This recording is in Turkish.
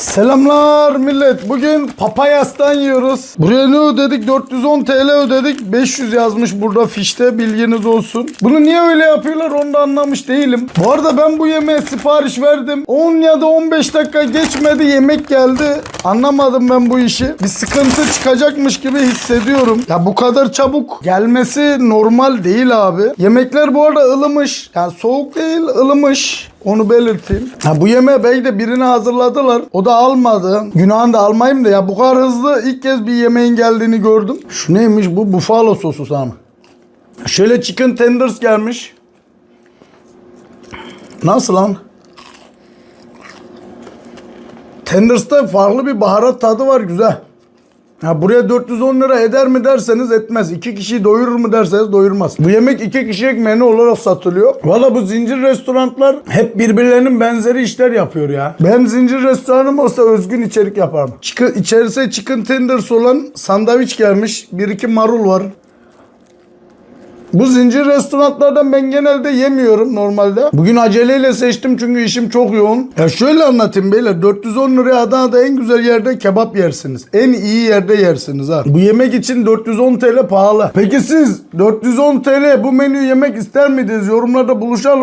Selamlar millet. Bugün papayastan yiyoruz. Buraya ne ödedik? 410 TL ödedik. 500 yazmış burada fişte bilginiz olsun. Bunu niye öyle yapıyorlar onu da anlamış değilim. Bu arada ben bu yemeğe sipariş verdim. 10 ya da 15 dakika geçmedi yemek geldi. Anlamadım ben bu işi. Bir sıkıntı çıkacakmış gibi hissediyorum. Ya bu kadar çabuk gelmesi normal değil abi. Yemekler bu arada ılımış. Yani soğuk değil ılımış. Onu belirteyim. Ha, bu yemeği belki de birine hazırladılar. O da almadı. Günahını da almayayım da ya bu kadar hızlı ilk kez bir yemeğin geldiğini gördüm. Şu neymiş bu? Buffalo sosu sana. Şöyle chicken tenders gelmiş. Nasıl lan? Tenders'ta farklı bir baharat tadı var güzel. Ha buraya 410 lira eder mi derseniz etmez. İki kişiyi doyurur mu derseniz doyurmaz. Bu yemek iki kişilik menü olarak satılıyor. Valla bu zincir restoranlar hep birbirlerinin benzeri işler yapıyor ya. Ben zincir restoranım olsa özgün içerik yaparım. Çıkı, içerisi chicken tenders olan sandviç gelmiş. Bir iki marul var. Bu zincir restoranlardan ben genelde yemiyorum normalde. Bugün aceleyle seçtim çünkü işim çok yoğun. Ya şöyle anlatayım beyler. 410 liraya Adana'da en güzel yerde kebap yersiniz. En iyi yerde yersiniz ha. Bu yemek için 410 TL pahalı. Peki siz 410 TL bu menüyü yemek ister miydiniz? Yorumlarda buluşalım.